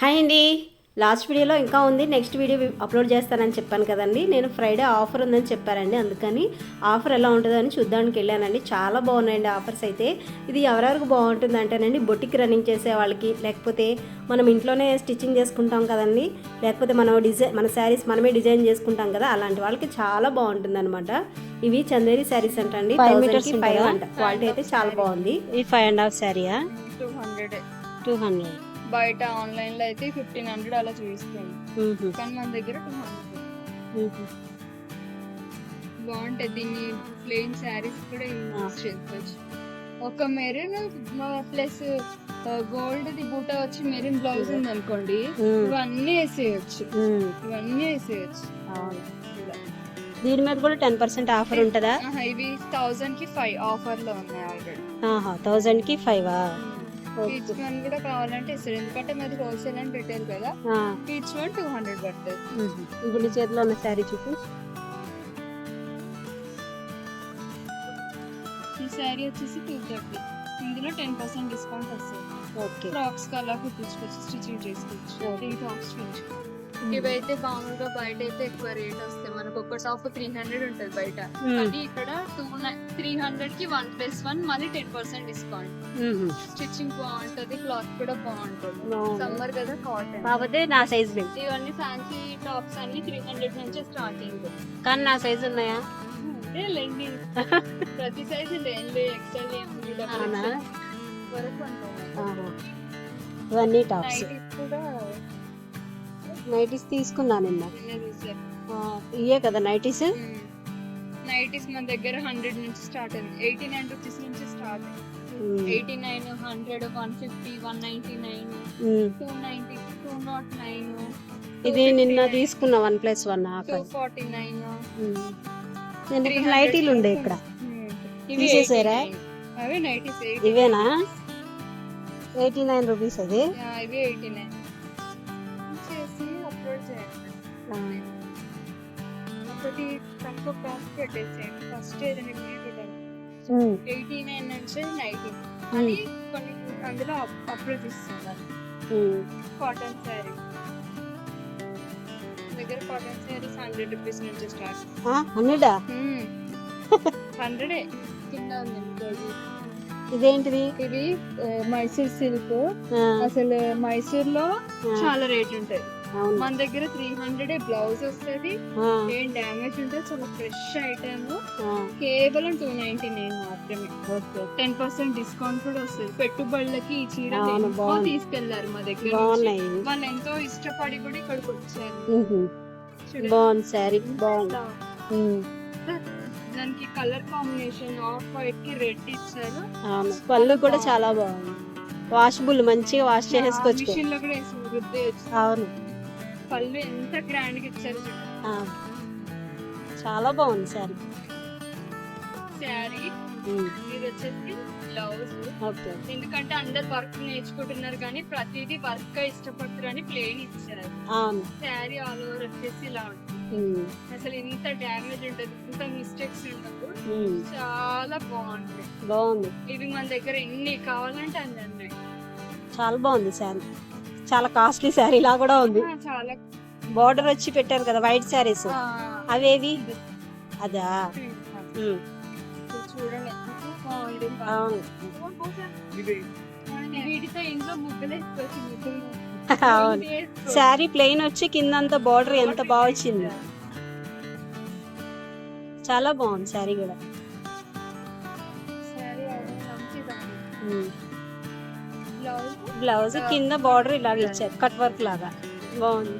Hi అండి. Last వీడియోలో ఇంకా ఉంది. నెక్స్ట్ వీడియో అప్లోడ్ చేస్తానని చెప్పాను కదండి. నేను ఫ్రైడే ఆఫర్ ఉందని చెప్పారండి. అందుకని ఆఫర్ ఎలా ఉంటుందో అని చూద్దానికి వెళ్ళానండి. చాలా బాగున్నాయండి ఆఫర్స్ అయితే. ఇది ఎవరెవరికి బాగుంటుంది అంటేనండి బొటిక్ రన్నింగ్ చేసే వాళ్ళకి లేకపోతే మనం ఇంట్లోనే స్టిచ్చింగ్ చేసుకుంటాం కదండి. లేకపోతే మనం డిజైన్ మన శారీస్ మనమే డిజైన్ చేసుకుంటాం కదా అలాంటి వాళ్ళకి చాలా బాగుంటుంది అనమాట ఇవి చందేరి శారీస్ అంటండి. థౌసండ్కి meters ఫైవ్? అంట క్వాలిటీ అయితే చాలా బాగుంది. ఈ ఫైవ్ అండ్ హాఫ్ శారీయా టూ హండ్రెడ్ టూ హండ్రెడ్ బయట ఆన్లైన్లో అయితే ఫిఫ్టీన్ హండ్రెడ్ అలా చూపిస్తుంది కానీ మన దగ్గర టూ హండ్రెడ్. బాగుంటాయి. దీన్ని ప్లెయిన్ శారీస్ కూడా యూజ్ చేసుకోవచ్చు ఒక మెరూన్ ప్లస్ గోల్డ్ ది బూట వచ్చి మెరూన్ బ్లౌజ్ ఉంది అనుకోండి ఇవన్నీ వేసేయచ్చు. ఇవన్నీ వేసేయచ్చు. దీని మీద కూడా టెన్ పర్సెంట్ ఆఫర్ ఉంటుందా? ఇవి థౌసండ్కి ఫైవ్ ఆఫర్లో ఉన్నాయి ఆల్రెడీ. థౌజండ్కి ఫైవ్? ఈచ్ వన్ కూడా కావాలంటే ఇస్తారు. ఎందుకంటే మాది హోల్సేల్ అని పెట్టారు కదా. ఈచ్ వన్ టూ హండ్రెడ్ పడుతుంది. ఇప్పుడు నీ చేతిలో ఉన్న శారీ చూపు. ఈ శారీ వచ్చేసి టూ థర్టీ ఇందులో టెన్ పర్సెంట్ డిస్కౌంట్ వస్తుంది. ఓకే ఫ్రాక్స్కి అలా కుట్టించుకోవచ్చు స్టిచింగ్ చేసుకోవచ్చు త్రీ టాప్స్ ఇవైతే మామూలుగా బయట అయితే ఎక్కువ రేట్ వస్తాయి. మనకు ఒక టాప్ త్రీ హండ్రెడ్ ఉంటుంది బయట. అది ఇక్కడ టూ త్రీ హండ్రెడ్కి వన్ ప్లస్ వన్ మళ్ళీ టెన్ పర్సెంట్ డిస్కౌంట్ స్టిచ్చింగ్ బాగుంటది క్లాత్ కూడా బాగుంటుంది. సమ్మర్ కదా కాటన్ కాకపోతే నా సైజ్ ఇవన్నీ ఫ్యాన్సీ టాప్స్ అన్ని త్రీ హండ్రెడ్ నుంచి స్టార్టింగ్ కానీ నా సైజ్ ఉన్నాయా? అంటే లెండి. ప్రతి సైజ్ ఉంటుంది ఆహా. ఇవన్నీ టాప్స్ నైటీస్ తీసుకున్నా నిన్న ఇయే కదా నైటీస్? నైటీస్ మన దగ్గర హండ్రెడ్ నుంచి స్టార్ట్ అయింది. ఎయిటీ నైన్ రూపీస్ నుంచి start eighty nine hundred one fifty one ninety nine two ninety two nought nine ఇది నిన్న తీసుకున్నా one plus one forty nine. నైటీలు ఉండే ఇక్కడ? తీసేసారా? ఇవేనా? ఎయిటీ నైన్ రూపీస్ అది? ఇవి ఎయిటీ నైన్. ఒకటి తక్కువ కాస్ట్ పెట్టేసేయండి ఫస్ట్ ఏదైనా ఎయిటీ నైన్ నుంచి నైన్టీ ఉమ్, అని కొన్ని అందులో అప్లోడ్ ఇస్తున్నారు. కాటన్ శారీ దగ్గర కాటన్ శారీస్ హండ్రెడ్ రూపీస్ నుంచి స్టార్ట్ హండ్రెడా హండ్రెడే కింద ఉంది ఇది. ఇదేంటిది? ఇది మైసూర్ సిల్క్ అసలు మైసూర్లో చాలా రేట్ అవును మన దగ్గర త్రీ హండ్రెడ్ బ్లౌజ్ వస్తుంది. ఏం డ్యామేజ్ ఉంటుంది? చాలా ఫ్రెష్ ఐటమ్ కేవలం టూ నైన్టీ నైన్ మాత్రమే. టెన్ పర్సెంట్ డిస్కౌంట్ కూడా వస్తుంది. పెట్టుబడులకి ఈ చీర. తీసుకెళ్ళారు మా దగ్గర. వాళ్ళు ఎంతో ఇష్టపడి కూడా ఇక్కడికి వచ్చారు. బాగుంది శారీ. బాగుంది. దానికి కలర్ కాంబినేషన్ ఆఫ్ వైట్కి రెడ్ ఇచ్చారు. పళ్ళు కూడా చాలా బాగుంది. వాషబుల్ మంచిగా వాష్ చేసేసుకోవచ్చు. అవును. పళ్ళు ఎంత గ్రాండ్గా ఇచ్చారు. చాలా బాగుంది శారీ. శారీ. ఇది వచ్చేసి బ్లౌజ్ ఎందుకంటే అందరు వర్క్ నేర్చుకుంటున్నారు కానీ ప్రతిదీ వర్క్ ఇష్టపడుతున్నారు అని ప్లేన్ ఇచ్చారు. శారీ ఆల్ ఓవర్ వచ్చేసి ఇలా ఉంటుంది. అసలు ఇంత డ్యామేజ్ ఉంటుంది ఇంత మిస్టేక్స్ ఉమ్, చాలా బాగుంటుంది బాగుంది. ఇవి మన దగ్గర ఎన్ని కావాలంటే అన్ని ఉన్నాయి చాలా బాగుంది శారీ. చాలా కాస్ట్లీ శారీ లా కూడా ఉంది. బార్డర్ వచ్చి పెట్టారు కదా వైట్ శారీస్ అవేవి? అదా? ఎంత బాగుంది. అవును. శారీ ప్లెయిన్ వచ్చి కిందంతా బార్డర్ ఎంత బాగా వచ్చింది. చాలా బాగుంది శారీ కూడా. బ్లౌజ్ కింద బార్డర్ ఇలాగ ఇచ్చారు కట్ వర్క్ లాగా. బాగుంది.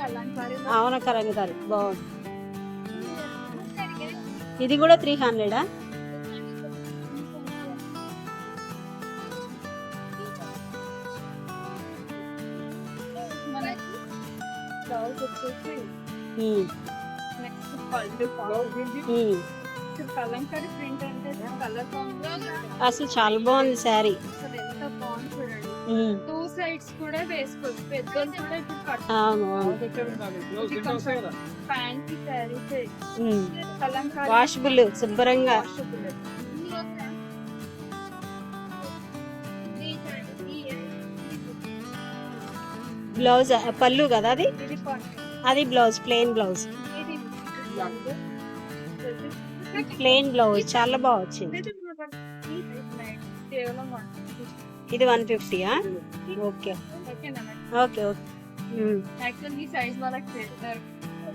కలంకారీ అవున కరంగారు బాగుంది. ఇది కూడా త్రీ హండ్రెడా బ్లౌజ్ వచ్చేసి కలంకారీ ప్రింట్ అంటే కలర్ అసలు చాలా బాగుంది శారీ. అసలు ఎంత బాగుంది చూడండి టూ సైడ్స్ కూడా వేసుకోవచ్చు పెద్దలు కూడా ఇప్పుడు కలంకారీ వాషబుల్ శుభ్రంగా. బ్లౌజ్ పళ్ళు కదా అది? అది blouse plain blouse. Plain blouse చాలా బాగా వచ్చింది కేవలం one fifty. ఇది వన్ ఫిఫ్టీయా ఓకే ఓకేనా madam? Okay okay um. Actually ఈ సైజ్ వాళ్ళకి పెట్టారు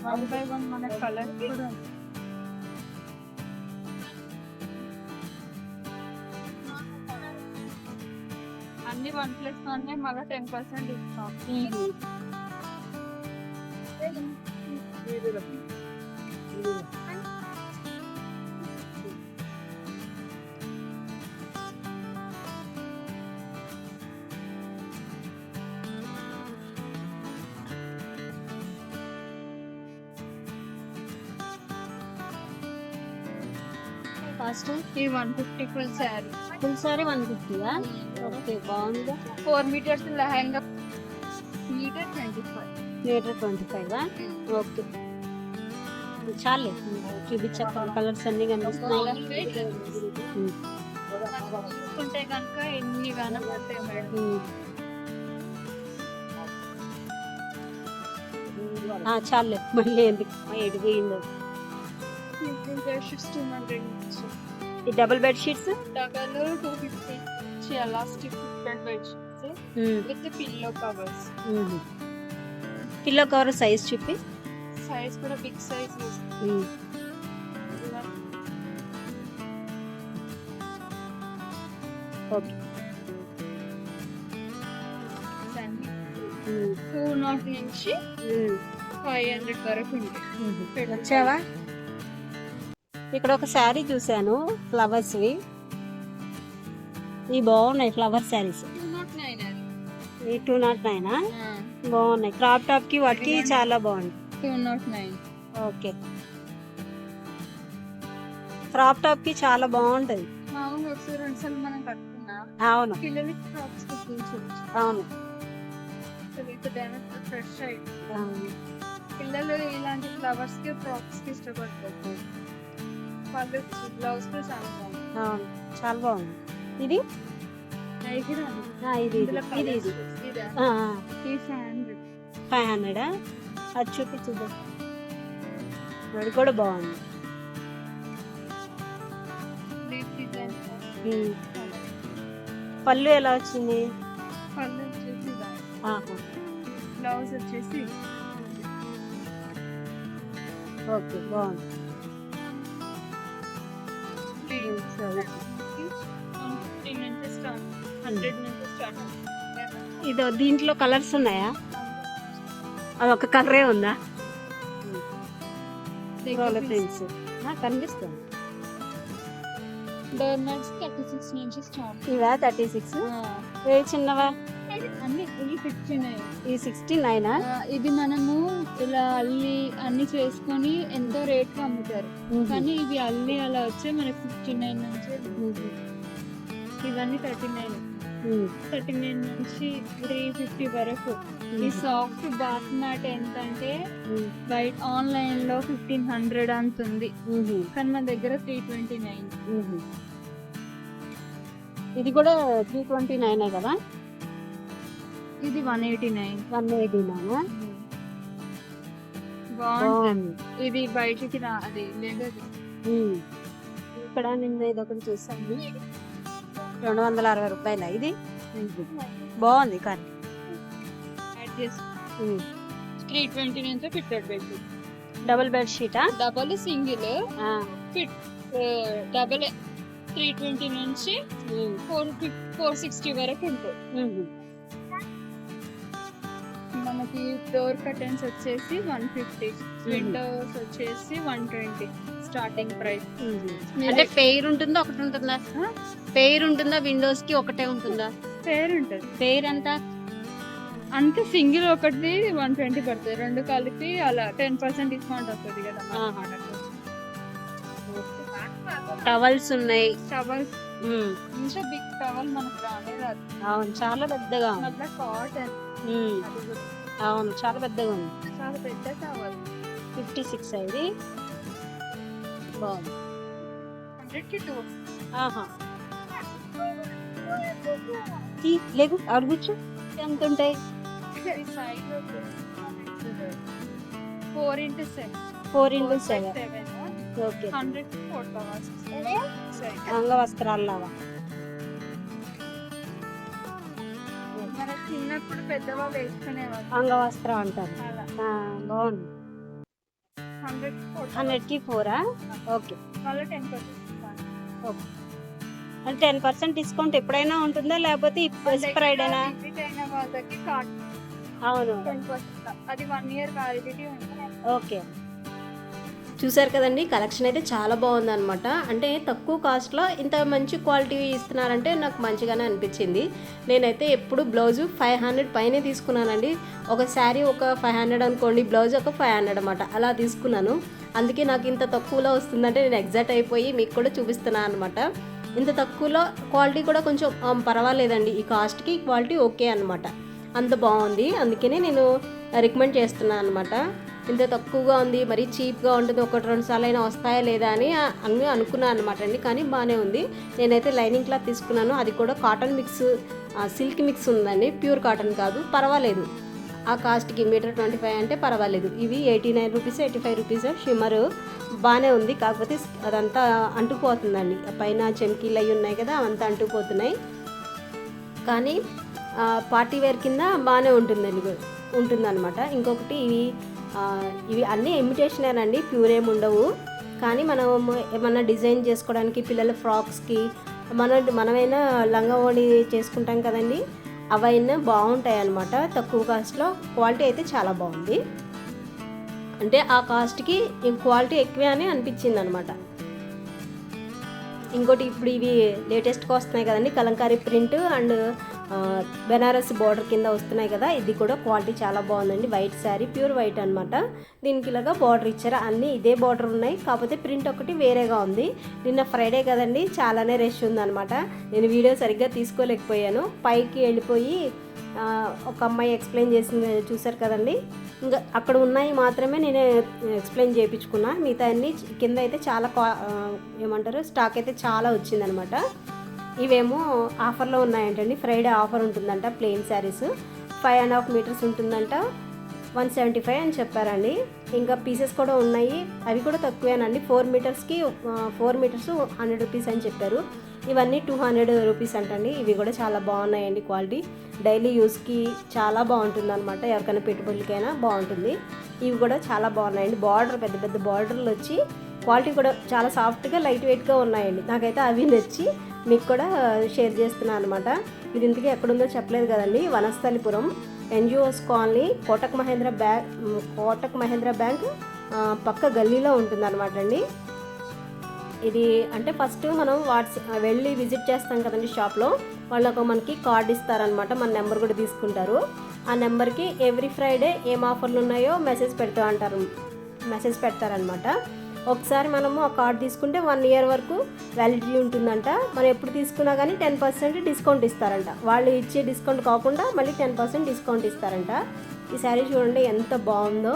వన్ బై వన్ మన కలర్ కూడా ఉంది. అన్ని వన్ ప్లస్ వన్ మళ్ళీ టెన్ పర్సెంట్ డిస్కౌంట్ కాస్ట్ ఈ one fifty full sari full sari one ఫిఫ్టీయా? Okay బాగుంది. Four metres lehenga. Metre twenty five. Metre twenty five? Okay. చాలే చూపించే కలర్స్ అన్ని కనిపిస్తున్నాయి. చూసుకుంటే కనుక ఎన్ని గానం పడతాయి మేడం చాలే మళ్ళీ ఎందుకు? ఎడిపోయిందో టూ హండ్రెడ్ ఈ double bed sheets? Double two fifty elastic fitted bedsheets with pillow covers. Pillow cover size చూపి. సైజ్ కూడా big size. Okay. Two nought నుంచి. ఫైవ్ హండ్రెడ్ వరకు ఉంటాయి. వచ్చావా? ఇక్కడ ఒక శారీ చూశాను ఫ్లవర్స్ వి ఇవి బాగున్నాయి ఫ్లవర్ శారీస్. ఈ టూ నాట్ నైన్? బాగున్నాయి. క్రాప్ టాప్కి వాటికి చాలా బాగుంది. Two nought nine. Okay. Crop టాప్కి చాలా బాగుంటది. అవును. అవును. పిల్లలు ఇలాంటి ఫ్లవర్స్కి ఫ్రాక్స్కి ఇష్టపడతారు. బ్లౌజ్ కూడా చాలా బాగుంది. అవును చాలా బాగుంది. ఇది? ఫైవ్ హండ్రెడా అది చూపించుద్దాం అది కూడా బాగుంది. పళ్ళు ఎలా వచ్చింది? పళ్ళు వచ్చేసి. బ్లౌజ్ వచ్చేసి ఓకే బాగుంది. ఇదో దీంట్లో కలర్స్ ఉన్నాయా? అది ఒక కలరే ఉందా? కనిపిస్తుంది. డోర్ మ్యాట్స్ థర్టీ సిక్స్ నుంచి స్టార్ట్ ఇవా థర్టీ సిక్స్ ఏ చిన్నవా? నైన్ ఈ సిక్స్టీ నైనా ఇది మనము ఇలా అల్లి అన్ని చేసుకొని ఎంతో రేట్కి అమ్ముతారు కానీ ఇవి అల్లి అలా వచ్చే మనకి ఫిఫ్టీ నైన్ నుంచి ఇవన్నీ థర్టీ నైన్ థర్టీ నైన్ నుంచి త్రీ ఫిఫ్టీ వరకు. ఈ సాఫ్ట్ బాత్ మ్యాట్ ఎంత అంటే బయట ఆన్లైన్లో ఫిఫ్టీన్ హండ్రెడ్ అంత ఉంది కానీ మన దగ్గర త్రీ ట్వంటీ నైన్ ఇది కూడా త్రీ ట్వంటీ నైనే కదా? ఇది one eighty nine. One eighty నైనా? బాగుంటుంది ఇది బయటికి రా అది లేదు ఇక్కడ నిన్న ఇది ఒకటి చూసాను. రెండు వందల అరవై రూపాయల ఇది? బాగుంది కానీ. త్రీ ట్వంటీ నుంచి ఫిఫ్టెడ్ పెట్టి double bed షీటా? Double single. Fit double three twenty నుంచి ఫోర్ ఫోర్ సిక్స్టీ వరకు ఉంటుంది. మనకి డోర్ కర్టెన్స్ వచ్చేసి వన్ ఫిఫ్టీ విండోస్ వచ్చేసి వన్ ట్వంటీ స్టార్టింగ్ ప్రైస్ అంటే పెయిర్ ఉంటుందా ఒకటి ఉంటుందా? పెయిర్ ఉంటుందా విండోస్కి ఒకటే ఉంటుందా? ఫేర్ ఉంటుంది. పెయిర్ ఎంత? అంతే సింగిల్ ఒకటి వన్ ట్వంటీ పడుతుంది. రెండు కలిపి అలా టెన్ పర్సెంట్ డిస్కౌంట్ వస్తుంది కదా. టవల్స్ ఉన్నాయి. టవల్ ఉమ్, ఇంకా బిగ్ టవల్ మనకు అవును చాలా పెద్దగా మళ్ళీ కాటన్ అవును చాలా పెద్దగా ఉంది చాలా పెద్ద టవల్ ఫిఫ్టీ సిక్స్ ఇది బాగుంది. టూ. ఆహా. తీ, లేకు అడుగుచ్చు ఎంత ఉంటాయి four into seven. Four into seven. Seven? Okay. Hundred four అంగవస్త్రాల్లాగా. అంగవస్త్రం అంటారు. బాగుంది. హండ్రెడ్కి ఫోరా? ఓకే. పర్సెంట్ అంటే టెన్ పర్సెంట్ డిస్కౌంట్ ఎప్పుడైనా ఉంటుందా? లేకపోతే విజిట్ అయిన అవును. అది వన్ ఇయర్ వ్యాలిడిటీ ఓకే. చూసారు కదండి కలెక్షన్ అయితే చాలా బాగుందనమాట అంటే తక్కువ కాస్ట్లో ఇంత మంచి క్వాలిటీ ఇస్తున్నారంటే నాకు మంచిగానే అనిపించింది. నేనైతే ఎప్పుడు బ్లౌజు ఫైవ్ హండ్రెడ్ పైనే తీసుకున్నానండి. ఒక శారీ ఒక ఫైవ్ హండ్రెడ్ అనుకోండి బ్లౌజ్ ఒక ఫైవ్ హండ్రెడ్ అనమాట అలా తీసుకున్నాను. అందుకే నాకు ఇంత తక్కువలో వస్తుందంటే నేను ఎగ్జాక్ట్ అయిపోయి మీకు కూడా చూపిస్తున్నాను అనమాట ఇంత తక్కువలో క్వాలిటీ కూడా కొంచెం పర్వాలేదండి. ఈ కాస్ట్కి క్వాలిటీ ఓకే అనమాట అంత బాగుంది. అందుకనే నేను రికమెండ్ చేస్తున్నాను అనమాట ఇంత తక్కువగా ఉంది మరి చీప్గా ఉంటుంది ఒకటి రెండు సార్లు అయినా వస్తాయా లేదా అని ఆ- అనుకున్నాను అనమాట అండి. కానీ బాగానే ఉంది. నేనైతే లైనింగ్ క్లాత్ తీసుకున్నాను. అది కూడా కాటన్ మిక్స్ సిల్క్ మిక్స్ ఉందండి. ప్యూర్ కాటన్ కాదు. పర్వాలేదు. ఆ కాస్ట్కి మీటర్ ట్వంటీ ఫైవ్ అంటే పర్వాలేదు. ఇవి eighty nine rupees eighty five rupees. Shimmer బాగానే ఉంది. కాకపోతే అదంతా అంటుకుపోతుందండి. పైన చెమ్కీలు అవి ఉన్నాయి కదా అవంతా అంటుకుపోతున్నాయి. కానీ పార్టీ వేర్ కింద బాగానే ఉంటుందండి. ఉంటుందన్నమాట. ఇంకొకటి ఇవి ఇవి అన్నీ ఇమిటేషనేనండి ప్యూర్ ఏమి ఉండవు. కానీ మనం ఏమన్నా డిజైన్ చేసుకోవడానికి పిల్లల ఫ్రాక్స్కి మన మనమైనా లంగా ఓణి చేసుకుంటాం కదండి అవైనా బాగుంటాయి అన్నమాట తక్కువ కాస్ట్లో క్వాలిటీ అయితే చాలా బాగుంది. అంటే ఆ కాస్ట్కి క్వాలిటీ ఎక్కువే అని అనిపించింది అనమాట ఇంకోటి ఇప్పుడు ఇవి లేటెస్ట్గా వస్తున్నాయి కదండి Kalamkari print and Banaras border కింద వస్తున్నాయి కదా ఇది కూడా క్వాలిటీ చాలా బాగుందండి. వైట్ శారీ ప్యూర్ వైట్ అనమాట దీనికి ఇలాగా బార్డర్ ఇచ్చారు. అన్నీ ఇదే బార్డర్ ఉన్నాయి. కాకపోతే ప్రింట్ ఒకటి వేరేగా ఉంది. నిన్న ఫ్రైడే కదండి చాలానే రష్ ఉందన్నమాట. నేను వీడియో సరిగ్గా తీసుకోలేకపోయాను. పైకి వెళ్ళిపోయి ఒక అమ్మాయి ఎక్స్ప్లెయిన్ చేసింది చూసారు కదండి. ఇంకా అక్కడ ఉన్నాయి మాత్రమే నేను ఎక్స్ప్లెయిన్ చేయించుకున్నా. మిగతా అన్ని కింద అయితే చాలా క్వా- ఏమంటారు స్టాక్ అయితే చాలా వచ్చిందనమాట ఇవేమో ఆఫర్లో ఉన్నాయంటండి. ఫ్రైడే ఆఫర్ ఉంటుందంట plain sarees five and half metres ఉంటుందంట వన్ సెవెంటీ ఫైవ్ అని చెప్పారండి. ఇంకా పీసెస్ కూడా ఉన్నాయి. అవి కూడా తక్కువేనండి. ఫోర్ మీటర్స్కి ఫోర్ మీటర్స్ హండ్రెడ్ రూపీస్ అని చెప్పారు. ఇవన్నీ టూ హండ్రెడ్ రూపీస్ అంటండి. ఇవి కూడా చాలా బాగున్నాయండి క్వాలిటీ డైలీ యూస్కి చాలా బాగుంటుంది అనమాట ఎవరికైనా పెట్టుబడులకైనా బాగుంటుంది. ఇవి కూడా చాలా బాగున్నాయండి. బార్డర్ పెద్ద పెద్ద బార్డర్లు వచ్చి క్వాలిటీ కూడా చాలా సాఫ్ట్గా లైట్ వెయిట్గా ఉన్నాయండి. నాకైతే అవి నచ్చి మీకు కూడా షేర్ చేస్తున్నాను అనమాట ఇది ఇంతకీ ఎక్కడుందో చెప్పలేదు కదండి. Vanasthalipuram NGOs colony Kotak Mahindra bank Kotak Mahindra bank పక్క గల్లీలో ఉంటుందన్నమాట అండి. ఇది అంటే ఫస్ట్ మనం వాట్స్ వెళ్ళి విజిట్ చేస్తాం కదండి షాప్లో. వాళ్ళు ఒక మనకి కార్డ్ ఇస్తారనమాట మన నెంబర్ కూడా తీసుకుంటారు. ఆ నెంబర్కి ఎవ్రీ ఫ్రైడే ఏం ఆఫర్లు ఉన్నాయో మెసేజ్ పెడతా అంటారు మెసేజ్ పెడతారనమాట ఒకసారి మనము ఆ కార్డ్ తీసుకుంటే వన్ ఇయర్ వరకు వ్యాలిడిటీ ఉంటుందంట. మనం ఎప్పుడు తీసుకున్నా కానీ టెన్ పర్సెంట్ డిస్కౌంట్ ఇస్తారంట. వాళ్ళు ఇచ్చే డిస్కౌంట్ కాకుండా మళ్ళీ టెన్ పర్సెంట్ డిస్కౌంట్ ఇస్తారంట. ఈ శారీ చూడండి ఎంత బాగుందో.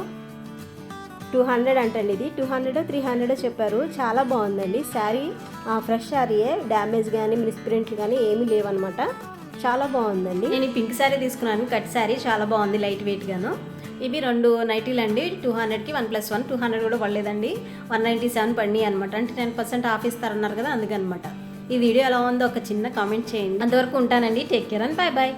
టూ హండ్రెడ్ అంటండి ఇది. టూ హండ్రెడ్ త్రీ హండ్రెడ్ చెప్పారు. చాలా బాగుందండి. శారీ ఫ్రెష్ శారీయే. డ్యామేజ్ కానీ మిస్ప్రింట్లు కానీ ఏమీ లేవన్నమాట. చాలా బాగుందండి. నేను ఈ పింక్ శారీ తీసుకున్నాను. కట్ శారీ చాలా బాగుంది లైట్ వెయిట్ గాను. ఇవి రెండు నైటీలు అండి టూ హండ్రెడ్కి one plus one two hundred కూడా పడలేదండి. వన్ నైంటీ సెవెన్ పడినాయి అనమాట అంటే టెన్ పర్సెంట్ ఆఫ్ ఇస్తారన్నారు కదా అందుకనమాట. ఈ వీడియో ఎలా ఉందో ఒక చిన్న కామెంట్ చేయండి. అంతవరకు ఉంటానండి. Take care and bye bye